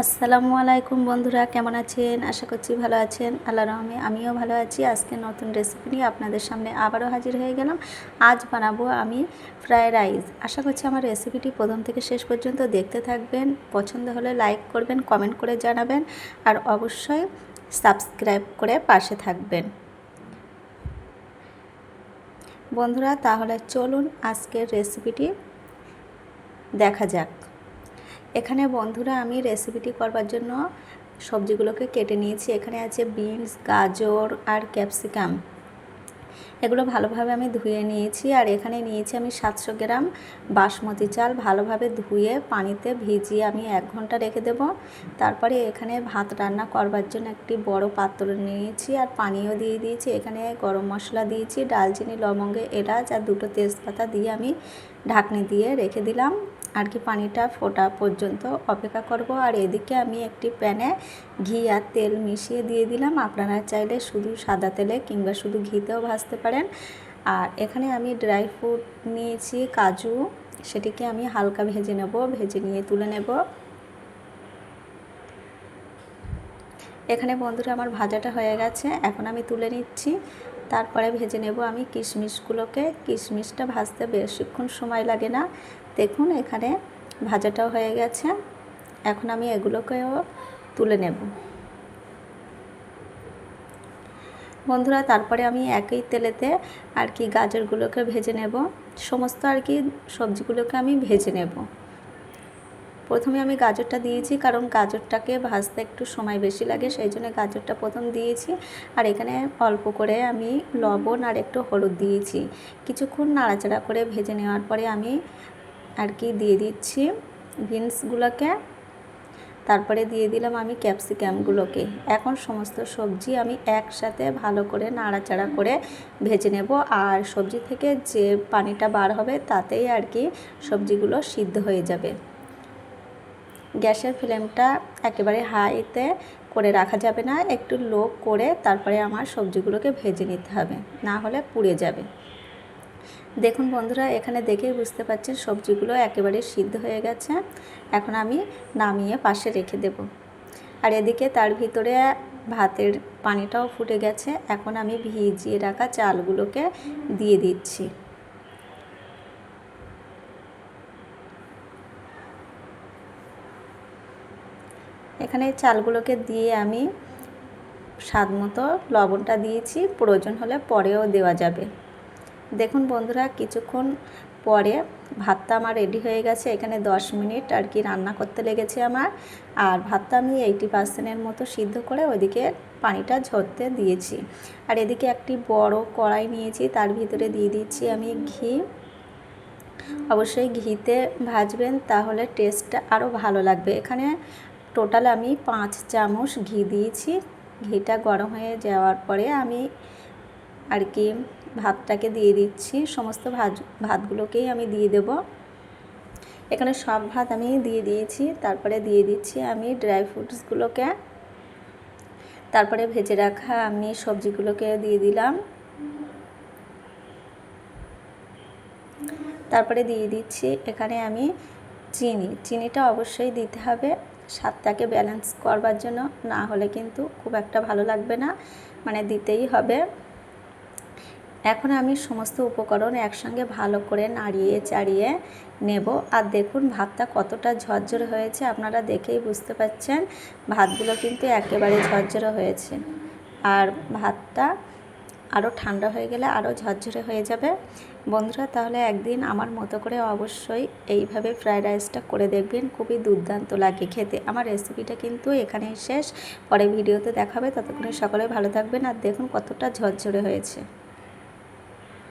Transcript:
আসসালামু আলাইকুম বন্ধুরা, কেমন আছেন? আশা করছি ভালো আছেন। আল্লাহ রহমে আমিও ভালো আছি। আজকে নতুন রেসিপি নিয়ে আপনাদের সামনে আবারও হাজির হয়ে গেলাম। আজ বানাবো আমি ফ্রায়েড রাইস আশা করছি আমার রেসিপিটি প্রথম থেকে শেষ পর্যন্ত দেখতে থাকবেন। পছন্দ হলে লাইক করবেন কমেন্ট করে জানাবেন, আর অবশ্যই সাবস্ক্রাইব করে পাশে থাকবেন। বন্ধুরা, তাহলে চলুন আজকের রেসিপিটি দেখা যাক। এখানে বন্ধুরা আমি রেসিপিটি করবার জন্য সবজিগুলোকে কেটে নিয়েছি। এখানে আছে বিনস গাজর আর ক্যাপসিকাম এগুলো ভালোভাবে আমি ধুয়ে নিয়েছি আর এখানে নিয়েছি আমি সাতশো গ্রাম বাসমতি চাল। ভালোভাবে ধুয়ে পানিতে ভিজিয়ে আমি এক ঘণ্টা রেখে দেব। তারপরে এখানে ভাত রান্না করবার জন্য একটি বড় পাত্র নিয়েছি আর পানিও দিয়ে দিয়েছি। এখানে গরম মশলা দিয়েছি, ডালচিনি, লবঙ্গে, এলাচ আর দুটো তেজপাতা দিয়ে আমি ঢাকনি দিয়ে রেখে দিলাম। আর কি পানিটা ফোটা পর্যন্ত অপেক্ষা করব। আর এদিকে আমি একটি প্যানে ঘি আর তেল মিশিয়ে দিয়ে দিলাম। আপনারা চাইলে শুধু সাদা তেলে কিংবা শুধু ঘিতেও ভাজতে পারেন। আর এখানে আমি ড্রাই ফ্রুট নিয়েছি, কাজু, সেটিকে আমি হালকা ভেজে নেব, ভেজে নিয়ে তুলে নেব। এখানে বন্ধুরা আমার ভাজাটা হয়ে গেছে, এখন আমি তুলে নিচ্ছি। তারপরে ভেজে নেব আমি কিশমিশগুলোকে। কিশমিশটা ভাজতে বেশিক্ষণ সময় লাগে না। দেখুন, এখানে ভাজাটাও হয়ে গেছে। এখন আমি এগুলোকেও তুলে নেব। বন্ধুরা, তারপরে আমি একই তেলেতে আর কি গাজরগুলোকে ভেজে নেব। সমস্ত আর কি সবজিগুলোকে আমি ভেজে নেব। প্রথমে আমি গাজরটা দিয়েছি, কারণ গাজরটাকে ভাজতে একটু সময় বেশি লাগে, সেই জন্য গাজরটা প্রথম দিয়েছি। আর এখানে অল্প করে আমি লবণ আর একটু হলুদ দিয়েছি। কিছুক্ষণ নাড়াচাড়া করে ভেজে নেওয়ার পরে আমি আর কি দিয়ে দিচ্ছি বিনসগুলোকে। তারপরে দিয়ে দিলাম আমি ক্যাপসিকামগুলোকে। এখন সমস্ত সবজি আমি একসাথে ভালো করে নাড়াচাড়া করে ভেজে নেব। আর সবজি থেকে যে পানিটা বার হবে তাতেই আর কি সবজিগুলো সিদ্ধ হয়ে যাবে। গ্যাসের ফ্লেমটা একেবারে হাইতে করে রাখা যাবে না। একটু লো করে তারপরে আমার সবজিগুলোকে ভেজে নিতে হবে। না হলে পুড়ে যাবে। দেখুন বন্ধুরা, এখানে দেখেই বুঝতে পারছেন সবজিগুলো একেবারে সিদ্ধ হয়ে গেছে। এখন আমি নামিয়ে পাশে রেখে দেব। আর এদিকে তার ভিতরে ভাতের পানিটাও ফুটে গেছে। এখন আমি ভিজিয়ে রাখা চালগুলোকে দিয়ে দিচ্ছি। এখানে চালগুলোকে দিয়ে আমি স্বাদ মতো লবণটা দিয়েছি। প্রয়োজন হলে পরেও দেওয়া যাবে। দেখুন বন্ধুরা, কিছুক্ষণ পরে ভাতটা আমার রেডি হয়ে গেছে, এখানে 10 মিনিট আর কি রান্না করতে লেগেছে আমার। আর ভাতটা আমি এইটি পার্সেন্টের মতো সিদ্ধ করে ওইদিকে পানিটা ঝরতে দিয়েছি। আর এদিকে একটি বড় কড়াই নিয়েছি, তার ভিতরে দিয়ে দিচ্ছি আমি ঘি। অবশ্যই ঘিতে ভাজবেন, তাহলে টেস্টটা আরও ভালো লাগবে। এখানে টোটাল আমি পাঁচ চামচ ঘি দিয়েছি। ঘিটা গরম হয়ে যাওয়ার পরে আমি আর কি, ভাতটাকে দিয়ে দিচ্ছি। সমস্ত ভাত ভাতগুলোকেই আমি দিয়ে দেব। এখানে সব ভাত আমি দিয়ে দিয়েছি। তারপরে দিয়ে দিচ্ছি আমি ড্রাই ফ্রুটসগুলোকে। তারপরে ভেজে রাখা আমি সবজিগুলোকে দিয়ে দিলাম। তারপরে দিয়ে দিচ্ছি এখানে আমি চিনি। চিনিটা অবশ্যই দিতে হবে। স্বাদটাকে ব্যালেন্স করবার জন্য না হলে কিন্তু খুব একটা ভালো লাগবে না। মানে দিতেই হবে। এখন আমি সমস্ত উপকরণ একসঙ্গে ভালো করে নাড়িয়ে চাড়িয়ে নেব। আর দেখুন, ভাতটা কতটা ঝরঝরে হয়েছে, আপনারা দেখেই বুঝতে পারছেন ভাতগুলো কিন্তু একেবারে ঝরঝরে হয়েছে। আর ভাতটা আরও ঠান্ডা হয়ে গেলে আরও ঝরঝরে হয়ে যাবে। বন্ধুরা, তাহলে একদিন আমার মতো করে অবশ্যই এইভাবে ফ্রায়েড রাইসটা করে দেখবেন। খুবই দুর্দান্ত লাগে খেতে। আমার রেসিপিটা কিন্তু এখানেই শেষ। পরে ভিডিওতে দেখাবে। ততক্ষণে সকলে ভালো থাকবেন। আর দেখুন কতটা ঝরঝরে হয়েছে।